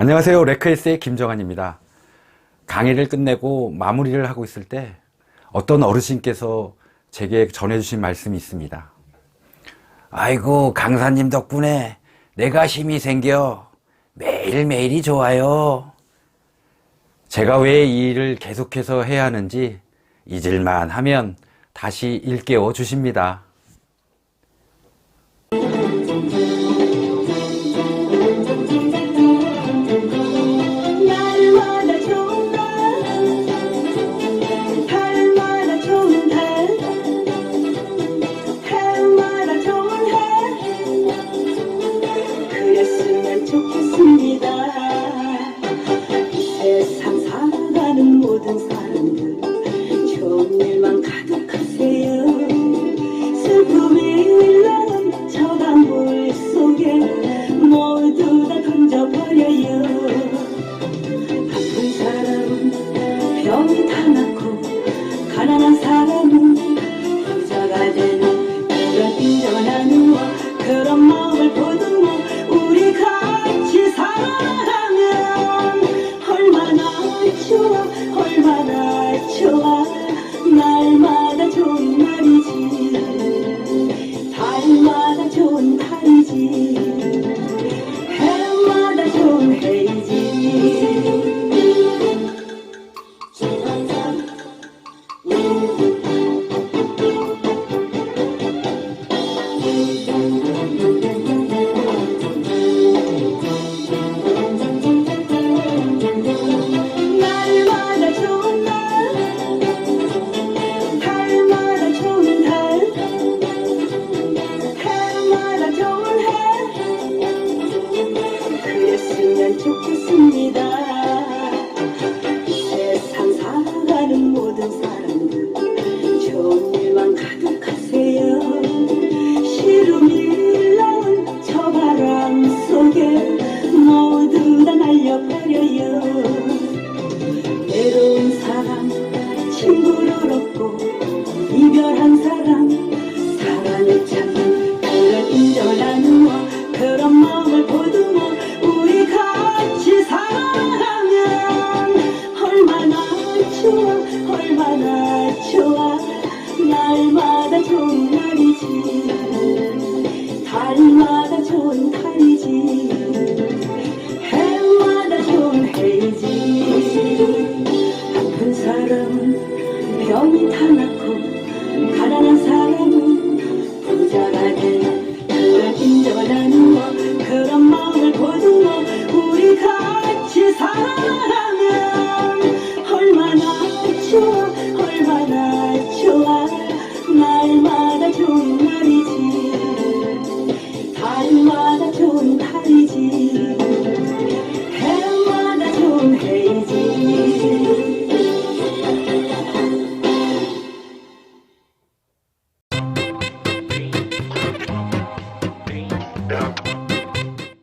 안녕하세요. 레크에스의 김정환입니다. 강의를 끝내고 마무리를 하고 있을 때 어떤 어르신께서 제게 전해주신 말씀이 있습니다. 아이고, 강사님 덕분에 내가 힘이 생겨 매일매일이 좋아요. 제가 왜 이 일을 계속해서 해야 하는지 잊을만 하면 다시 일깨워 주십니다. 이 やった! 이별한 사람 사랑을 찾는 그런 인정을 나누어 그런 마음을 보듬어 우리 같이 살아가면 얼마나 좋아 얼마나 좋아. 날마다 좋은 날이지. 달마다 좋은 달이지